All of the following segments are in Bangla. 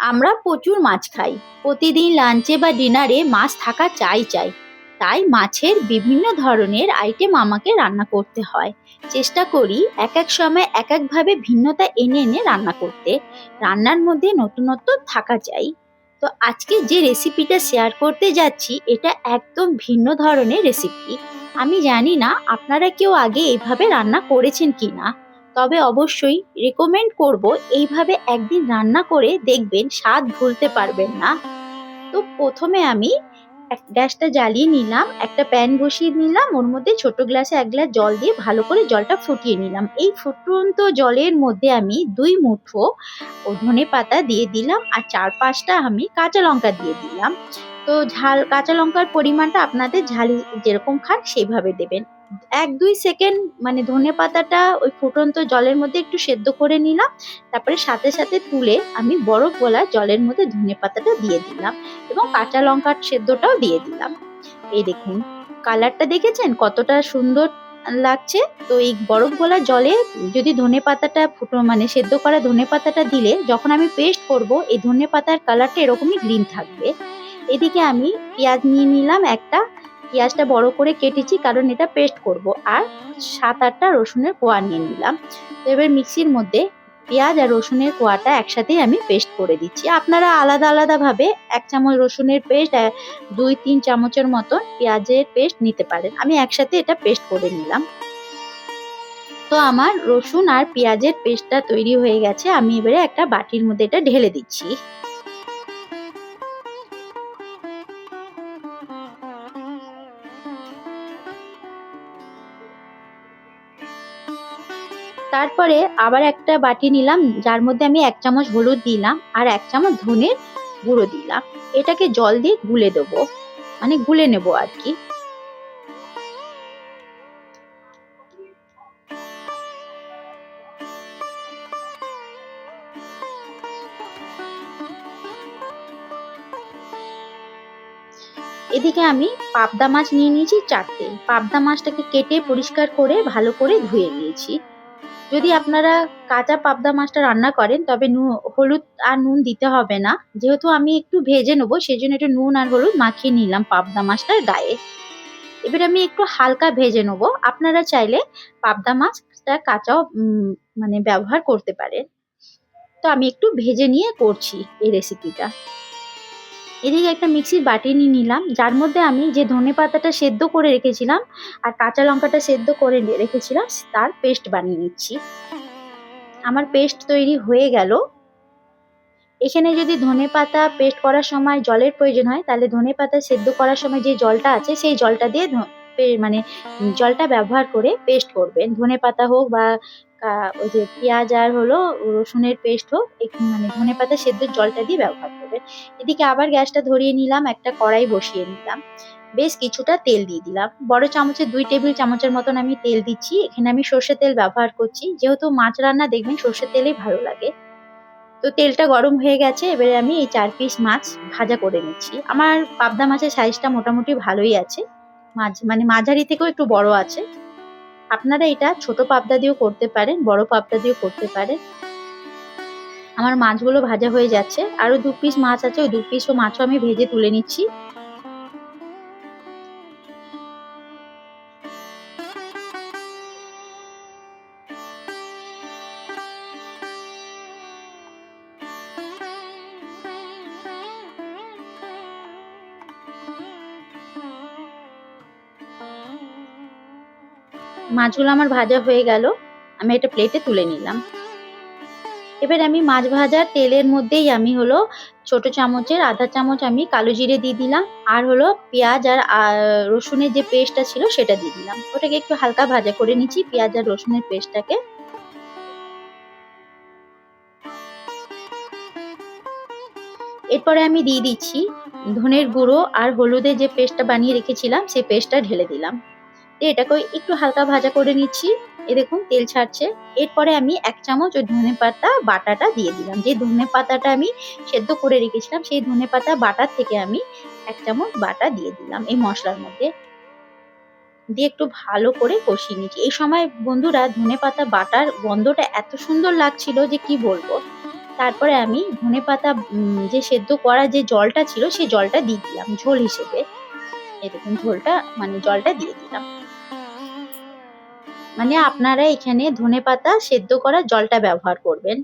আমরা প্রচুর মাছ খাই। প্রতিদিন লাঞ্চে বা ডিনারে মাছ থাকা চাই চাই। তাই মাছের বিভিন্ন ধরনের আইটেম আমাকে রান্না করতে হয়। চেষ্টা করি এক এক সময় এক একভাবে ভিন্নতা এনে এনে রান্না করতে। রান্নার মধ্যে নতুনত্ব থাকা চাই। তো আজকে যে রেসিপিটা শেয়ার করতে যাচ্ছি, এটা একদম ভিন্ন ধরনের রেসিপি আমি জানি না আপনারা কেউ আগে এইভাবে রান্না করেছেন কি না তবে অবশ্যই রেকমেন্ড করব এইভাবে একদিন রান্না করে দেখবেন, স্বাদ ভুলতে পারবেন না। তো প্রথমে আমি এক- গ্যাসটা জ্বালিয়ে নিলাম, একটা প্যান বসিয়ে নিলাম, ওর মধ্যে ছোট গ্লাসে এক গ্লাস জল দিয়ে ভালো করে জলটা ফুটিয়ে নিলাম। এই ফুটন্ত জলের মধ্যে আমি দুই মুঠো ও ধনে পাতা দিয়ে দিলাম আর চার পাঁচটা আমি কাঁচা লঙ্কা দিয়ে দিলাম। তো ঝাল, কাঁচা লঙ্কার পরিমাণটা আপনাদের ঝাল যেরকম খান সেইভাবে দেবেন। এক দুই সেকেন্ড মানে ধনে পাতাটা ওই ফুটন্ত জলের মধ্যে একটু সেদ্ধ করে নিলাম। তারপরে সাথে সাথে তুলে আমি বরফ গলা জলের মধ্যে ধনে পাতাটা দিয়ে দিলাম এবং কাঁচা লঙ্কার সেদ্ধটাও দিয়ে দিলাম। এই দেখুন, কালারটা দেখেছেন? কতটা সুন্দর লাগছে। তো এই বরফ গলা জলে যদি ধনে পাতাটা ফুটো মানে সেদ্ধ করা ধনে পাতাটা দিলে যখন আমি পেস্ট করব, এই ধনে পাতার কালারটা এরকমই গ্রিন থাকবে। এদিকে আমি পেঁয়াজ নিয়ে নিলাম একটা। পেঁয়াজটা বড় করে কেটেছি, কারণ এটা পেস্ট করব। আর সাত আটটা রসুনের কোয়া নিয়ে নিলাম। তো এবার মিক্সির মধ্যে পেঁয়াজ আর রসুনের কোয়াটা একসাথেই আমি পেস্ট করে দিচ্ছি। আপনারা আলাদা আলাদা ভাবে এক চামচ রসুনের পেস্ট দুই, তিন চামচের মতন পেঁয়াজের পেস্ট নিতে পারেন। আমি একসাথে এটা পেস্ট করে নিলাম। তো আমার রসুন আর পেঁয়াজের পেস্টটা তৈরি হয়ে গেছে। আমি এবারে একটা বাটির মধ্যে এটা ঢেলে দিচ্ছি। তারপরে আবার একটা বাটি নিলাম, যার মধ্যে আমি এক চামচ হলুদ দিলাম আর এক চামচ ধনের গুঁড়ো দিলাম। এটাকে জল দিয়ে গুলে দেবো মানে গুলে নেব আর কি। এদিকে আমি পাবদা মাছ নিয়ে নিয়েছি চারটে। পাবদা মাছটাকে কেটে পরিষ্কার করে ভালো করে ধুয়ে নিয়েছি। যদি আপনারা কাঁচা পাবদা মাছটা রান্না করেন, তবে নু- হলুদ আর নুন দিতে হবে না। যেহেতু আমি একটু ভেজে নেব সেই জন্য একটু নুন আর হলুদ মাখিয়ে নিলাম পাবদা মাছটার গায়ে। এবার আমি একটু হালকা ভেজে নেব। আপনারা চাইলে পাবদা মাছটা কাঁচাও মানে ব্যবহার করতে পারেন। তো আমি একটু ভেজে নিয়ে করছি এই রেসিপিটা এদিকে একটা মিক্সির বাটি নিয়ে নিলাম, যার মধ্যে আমি যে ধনে পাতাটা সেদ্ধ করে রেখেছিলাম আর কাঁচা লঙ্কাটা সেদ্ধ করে রেখেছিলাম, তার পেস্ট বানিয়ে নিচ্ছি। আমার পেস্ট তৈরি হয়ে গেল। এখানে যদি ধনে পাতা পেস্ট করার সময় জলের প্রয়োজন হয়, তাহলে ধনে পাতা সেদ্ধ করার সময় যে জলটা আছে, সেই জলটা দিয়ে মানে জলটা ব্যবহার করে পেস্ট করবেন। ধনে পাতা হোক বা ওই যে পেঁয়াজ আর হলো রসুনের পেস্ট হোক মানে ধনে পাতা সেদ্ধ জলটা দিয়ে ব্যবহার করবেন। এদিকে আবার গ্যাসটা ধরিয়ে নিলাম, একটা কড়াই বসিয়ে নিলাম। বেশ কিছুটা তেল দিয়ে দিলাম। বড় চামচে দুই টেবিল চামচের মতন আমি তেল দিচ্ছি। এখানে আমি সর্ষের তেল ব্যবহার করছি। যেহেতু মাছ রান্না দেখবেন সর্ষের তেলেই ভালো লাগে। তো তেলটা গরম হয়ে গেছে, এবারে আমি এই চার পিস মাছ ভাজা করে নিচ্ছি। আমার পাবদা মাছের সাইজটা মোটামুটি ভালোই আছে। মাঝ মানে মাঝারি থেকেও একটু বড় আছে। আপনারা এটা ছোট পাবদা দিয়েও করতে পারেন, বড় পাবদা দিয়েও করতে পারেন। আমার মাছগুলো ভাজা হয়ে যাচ্ছে। আরও দু পিস মাছ আছে, ওই দু পিসও মাছও আমি ভেজে তুলে নিচ্ছি। মাছগুলো আমার ভাজা হয়ে গেল। আমি এটা প্লেটে তুলে নিলাম। এবার আমি মাছ ভাজার তেলের মধ্যেই আমি হলো ছোট চামচের, আধা চামচ আমি কালো জিরে দিয়ে দিলাম। আর হলো পেঁয়াজ আর রসুনের যে পেস্টটা ছিল সেটা দিয়ে দিলাম। ওটাকে একটু হালকা ভাজা করে নিচ্ছি পেঁয়াজ আর রসুনের পেস্টটাকে। এরপরে আমি দিয়ে দিচ্ছি ধনের গুঁড়ো আর হলুদের যে পেস্টটা বানিয়ে রেখেছিলাম, সেই পেস্টটা ঢেলে দিলাম। এটাকে একটু হালকা ভাজা করে নিচ্ছি। এ দেখুন, তেল ছাড়ছে। এরপরে আমি এক চামচ ওই ধনে পাতা বাটাটা দিয়ে দিলাম। যে ধনে পাতাটা আমি সেদ্ধ করে রেখেছিলাম, সেই ধনে পাতা বাটার থেকে আমি এক চামচ বাটা দিয়ে দিলাম এই মশলার মধ্যে। দিয়ে একটু ভালো করে কষিয়ে নিচ্ছি। এই সময় বন্ধুরা, ধনে পাতা বাটার গন্ধটা এত সুন্দর লাগছিল যে কি বলব? তারপরে আমি ধনে পাতা যে সেদ্ধ করা যে জলটা ছিল সেই জলটা দিয়ে দিলাম ঝোল হিসেবে। দেখুন ঝোলটা মানে জলটা দিয়ে দিলাম। মানে আপনারা এখানে ধনে পাতা সেদ্ধ করা জলটা ব্যবহার করবেন।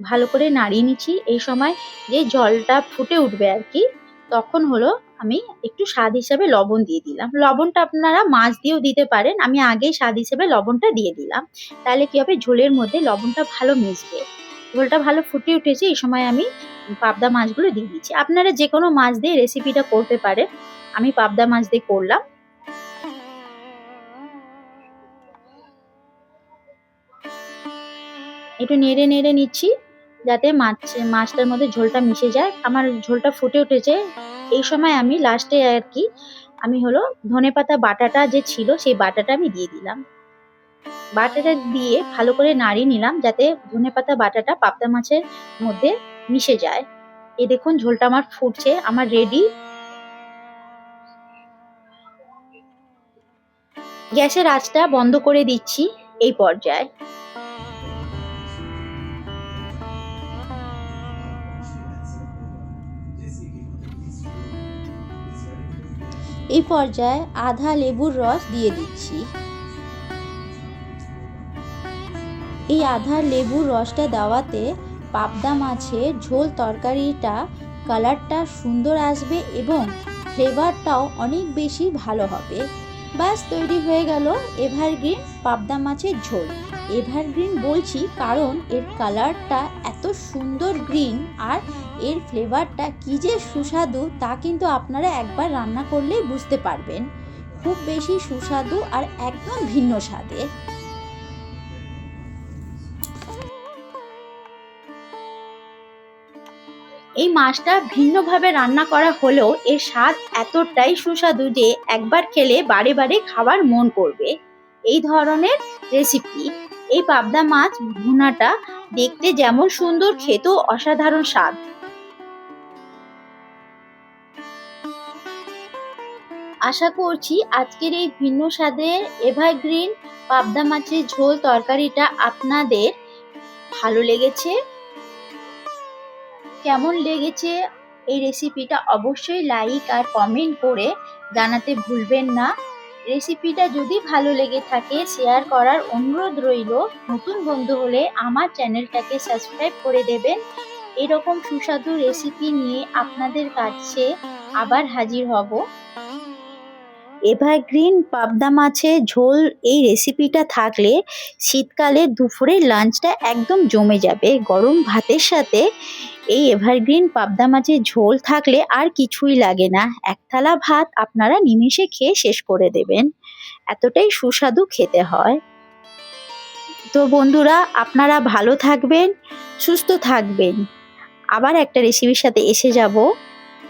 ভালো করে নাড়িয়ে নিচ্ছি। এই সময় যে জলটা ফুটে উঠবে আর কি, তখন হলো আমি একটু স্বাদ হিসাবে লবণ দিয়ে দিলাম। লবণটা আপনারা মাছ দিয়েও দিতে পারেন। আমি আগেই স্বাদ হিসেবে লবণটা দিয়ে দিলাম। তাহলে কি হবে? ঝোলের মধ্যে লবণটা ভালো মিশবে। ঝোলটা ভালো ফুটে উঠেছে। এই সময় আমি পাবদা মাছগুলো দিয়ে দিচ্ছি। আপনারা যে কোনো মাছ দিয়ে রেসিপিটা করতে পারেন। আমি পাবদা মাছ দিয়ে করলাম। একটু নেড়ে নেড়ে নিচ্ছি যাতে মাছ, মাছটার মধ্যে ঝোলটা মিশে যায়। আমার ঝোলটা ফুটে উঠেছে। এই সময় আমি লাস্টে আর কি, আমি হলো ধনেপাতা বাটাটা যে ছিল, সেই বাটাটা আমি দিয়ে দিলাম। বাটাটা দিয়ে ভালো করে নাড়িয়ে নিলাম যাতে ধনেপাতা বাটাটা পাবদা মাছের মধ্যে মিশে যায়। এই দেখুন, ঝোলটা আমার ফুটছে, আমার রেডি গ্যাসের আঁচটা বন্ধ করে দিচ্ছি এই পর্যায়ে। এই পর্যায়ে আধা লেবুর রস দিয়ে দিচ্ছি। এই আধা লেবুর রসটা দেওয়াতে পাবদা মাছের ঝোল তরকারিটা কালারটা সুন্দর আসবে এবং ফ্লেভারটাও অনেক বেশি ভালো হবে। ব্যাস, তৈরি হয়ে গেল এভারগ্রিন পাবদা মাছের ঝোল। এভারগ্রিন বলছি কারণ এর কালারটা এত সুন্দর গ্রিন আর এর ফ্লেভারটা কী যে সুস্বাদু তা কিন্তু আপনারা একবার রান্না করলেই বুঝতে পারবেন। খুব বেশি সুস্বাদু আর একদম ভিন্ন স্বাদের। এই মাছটা ভিন্নভাবে রান্না করা হলেও এর স্বাদ এতটাই সুস্বাদু যে একবার খেলে বারে বারে খাবার মন করবে। এই ধরনের রেসিপি এই পাবদা মাছ ভুনাটা দেখতে যেমন সুন্দর, খেতেও অসাধারণ স্বাদ। আশা করছি আজকের এই ভিন্ন স্বাদের এভারগ্রিন পাবদা মাছের ঝোল তরকারিটা আপনাদের ভালো লেগেছে। কেমন লেগেছে এই রেসিপিটা অবশ্যই লাইক আর কমেন্ট করে জানাতে ভুলবেন না। রেসিপিটা যদি ভালো লেগে থাকে শেয়ার করার অনুরোধ রইল, নতুন বন্ধু হলে আমার চ্যানেলটাকে সাবস্ক্রাইব করে দেবেন। এরকম সুস্বাদু রেসিপি নিয়ে আপনাদের কাছে আবার হাজির হব। এভারগ্রিন পাবদা মাছের ঝোল এই রেসিপিটা থাকলে শীতকালে দুপুরের লাঞ্চটা একদম জমে যাবে। গরম ভাতের সাথে এই এভারগ্রিন পাবদা মাছের ঝোল থাকলে আর কিছুই লাগে না। এক থালা ভাত আপনারা নিমিষে খেয়ে শেষ করে দেবেন। এতটাই সুস্বাদু খেতে হয়। তো বন্ধুরা, আপনারা ভালো থাকবেন, সুস্থ থাকবেন। আবার একটা রেসিপির সাথে এসে যাব।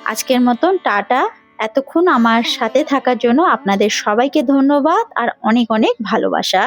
আজকের মতন টাটা। এতক্ষণ আমার সাথে থাকার জন্য আপনাদের সবাইকে ধন্যবাদ আর অনেক অনেক ভালোবাসা।